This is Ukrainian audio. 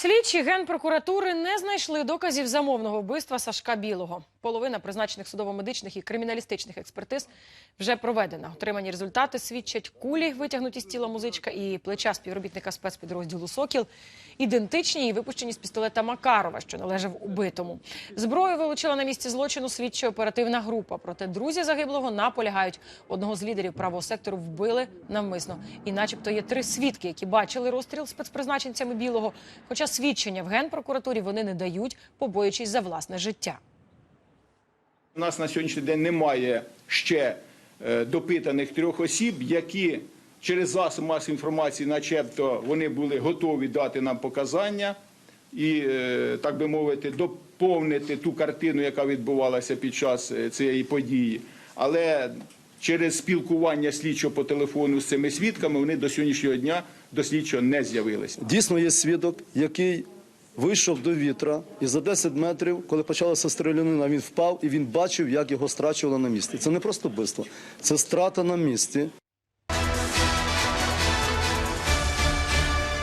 Слідчі генпрокуратури не знайшли доказів замовного вбивства Сашка Білого. Половина призначених судово-медичних і криміналістичних експертиз вже проведена. Отримані результати свідчать кулі, витягнуті з тіла музичка, і плеча співробітника спецпідрозділу Сокіл ідентичні і випущені з пістолета Макарова, що належав убитому. Зброю вилучила на місці злочину слідча оперативна група. Проте друзі загиблого наполягають. Одного з лідерів правого сектору вбили навмисно. І, начебто, є три свідки, які бачили розстріл спецпризначенцями білого. Хоча свідчення в генпрокуратурі вони не дають, побоюючись за власне життя. У нас на сьогоднішній день немає ще е, допитаних трьох осіб, які через засоб масової інформації, начебто, вони були готові дати нам показання і, е, так би мовити, доповнити ту картину, яка відбувалася під час е, цієї події. Але через спілкування слідчого по телефону з цими свідками вони до сьогоднішнього дня до слідчого не з'явилися. Дійсно є свідок, який вийшов до вітра, і за 10 метрів, коли почалася стрілянина, він впав і він бачив, як його страчували на місці. Це не просто вбивство, це страта на місці.